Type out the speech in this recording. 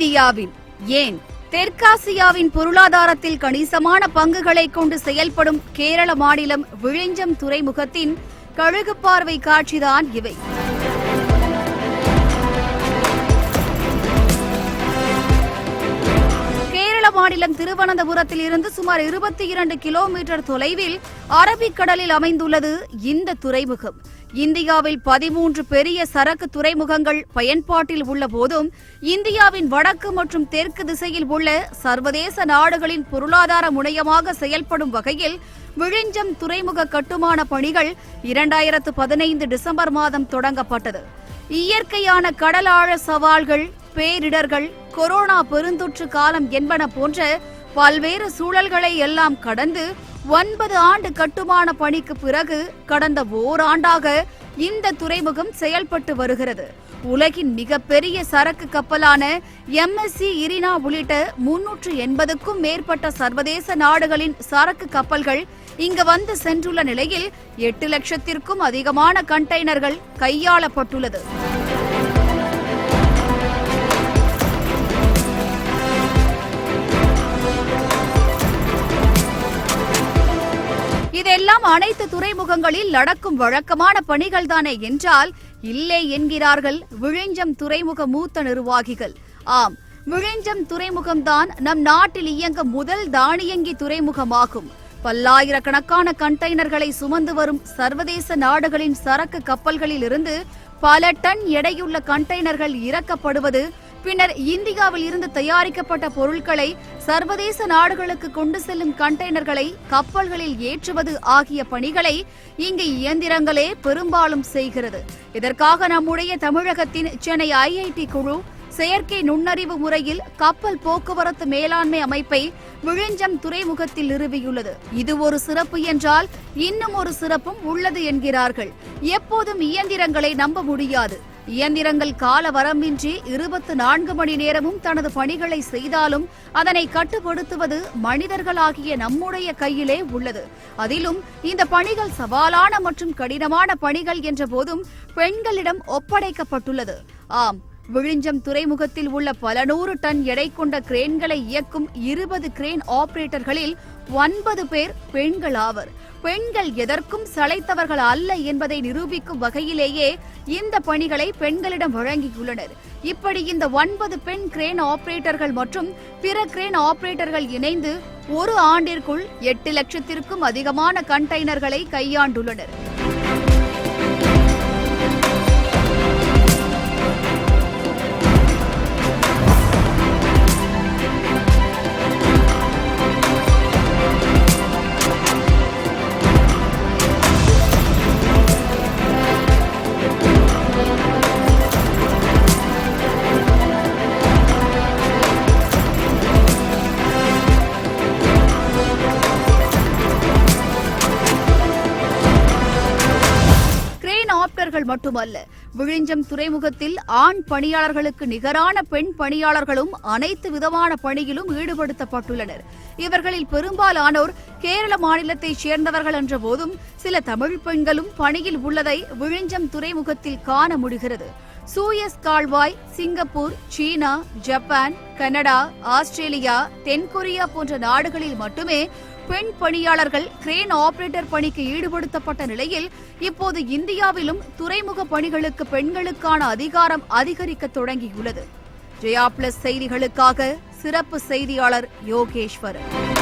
தென்னிந்தியாவின் ஏன்? தெற்காசியாவின் பொருளாதாரத்தில் கணிசமான பங்குகளை கொண்டு செயல்படும் கேரள மாநிலம் விழிஞ்சம் துறைமுகத்தின் கழுகு பார்வை காட்சிதான் இவை. கேரள மாநிலம் திருவனந்தபுரத்தில் இருந்து சுமார் இருபத்தி இரண்டு கிலோமீட்டர் தொலைவில் அரபிக்கடலில் அமைந்துள்ளது இந்த துறைமுகம். இந்தியாவில் பதிமூன்று பெரிய சரக்கு துறைமுகங்கள் பயன்பாட்டில் உள்ள போதும் இந்தியாவின் வடக்கு மற்றும் தெற்கு திசையில் உள்ள சர்வதேச நாடுகளின் பொருளாதார முனையமாக செயல்படும் வகையில் விழிஞ்சம் துறைமுக கட்டுமான பணிகள் இரண்டாயிரத்து பதினைந்து டிசம்பர் மாதம் தொடங்கப்பட்டது. இயற்கையான கடல் ஆழ சவால்கள் பேரிடர்கள் கொரோனா பெருந்தொற்று காலம் என்பன போன்ற பல்வேறு சூழல்களை எல்லாம் கடந்து ஒன்பது ஆண்டு கட்டுமான பணிக்கு பிறகு கடந்த ஓராண்டாக இந்த துறைமுகம் செயல்பட்டு வருகிறது. உலகின் மிகப்பெரிய சரக்கு கப்பலான எம்எஸ்சி இரினா உள்ளிட்ட முன்னூற்று எண்பதுக்கும் மேற்பட்ட சர்வதேச நாடுகளின் சரக்கு கப்பல்கள் இங்கு வந்து சென்றுள்ள நிலையில் எட்டு லட்சத்திற்கும் அதிகமான கண்டெய்னர்கள் கையாளப்பட்டுள்ளது. அனைத்து துறைமுகங்களில் நடக்கும் வழக்கமான பணிகள் தானே என்றால் இல்லை என்கிறார்கள் விழிஞ்சம் துறைமுக மூத்த நிர்வாகிகள். ஆம் விழிஞ்சம் துறைமுகம்தான் நம் நாட்டில் இயங்க முதல் தானியங்கி துறைமுகமாகும். பல்லாயிரக்கணக்கான கண்டெய்னர்களை சுமந்து வரும் சர்வதேச நாடுகளின் சரக்கு கப்பல்களில் இருந்து பல டன் எடையுள்ள கண்டெய்னர்கள் இறக்கப்படுவது பின்னர் இந்தியாவில் இருந்து தயாரிக்கப்பட்ட பொருட்களை சர்வதேச நாடுகளுக்கு கொண்டு செல்லும் கண்டெய்னர்களை கப்பல்களில் ஏற்றுவது ஆகிய பணிகளை இங்கு இயந்திரங்களே பெரும்பாலும் செய்கிறது. இதற்காக நம்முடைய தமிழகத்தின் சென்னை ஐஐடி குழு செயற்கை நுண்ணறிவு முறையில் கப்பல் போக்குவரத்து மேலாண்மை அமைப்பை விழிஞ்சம் துறைமுகத்தில் நிறுவியுள்ளது. இது ஒரு சிறப்பு என்றால் இன்னும் ஒரு சிறப்பும் உள்ளது என்கிறார்கள். எப்போதும் இயந்திரங்களை நம்ப முடியாது. இயந்திரங்கள் கால வரம்பின்றி இருபத்து நான்கு மணி நேரமும் தனது பணிகளை செய்தாலும் அதனை கட்டுப்படுத்துவது மனிதர்களாகிய நம்முடைய கையிலே உள்ளது. அதிலும் இந்த பணிகள் சவாலான மற்றும் கடினமான பணிகள் என்ற போதும் பெண்களிடம் ஒப்படைக்கப்பட்டுள்ளது. ஆம் விழிஞ்சம் துறைமுகத்தில் உள்ள பல நூறு டன் எடை கொண்ட கிரேன்களை இயக்கும் இருபது கிரேன் ஆபரேட்டர்களில் ஒன்பது பேர் பெண்கள் ஆவர். பெண்கள் எதற்கும் சளைத்தவர்கள் அல்ல என்பதை நிரூபிக்கும் வகையிலேயே இந்த பணிகளை பெண்களிடம் வழங்கியுள்ளனர். இப்படி இந்த ஒன்பது பெண் கிரேன் ஆபரேட்டர்கள் மற்றும் பிற கிரேன் ஆபரேட்டர்கள் இணைந்து ஒரு ஆண்டிற்குள் எட்டு லட்சத்திற்கும் அதிகமான கண்டெய்னர்களை கையாண்டுள்ளனர். பணியாளர்கள் மட்டுமல்ல விழிஞ்சம் துறைமுகத்தில் ஆண் பணியாளர்களுக்கு நிகரான பெண் பணியாளர்களும் அனைத்து விதமான பணியிலும் ஈடுபடுத்தப்பட்டுள்ளனர். இவர்களில் பெரும்பாலானோர் கேரள மாநிலத்தைச் சேர்ந்தவர்கள் என்ற போதும் சில தமிழ் பெண்களும் பணியில் உள்ளதை விழிஞ்சம் துறைமுகத்தில் காண முடிகிறது. சூயஸ் கால்வாய் சிங்கப்பூர் சீனா ஜப்பான் கனடா ஆஸ்திரேலியா தென்கொரியா போன்ற நாடுகளில் மட்டுமே பெண் பணியாளர்கள் கிரேன் ஆபரேட்டர் பணிக்கு ஈடுபடுத்தப்பட்ட நிலையில் இப்போது இந்தியாவிலும் துறைமுக பணிகளுக்கு பெண்களுக்கான அதிகாரம் அதிகரிக்க தொடங்கியுள்ளது. ஜெயா பிளஸ் செய்திகளுக்காக சிறப்பு செய்தியாளர் யோகேஸ்வரன்.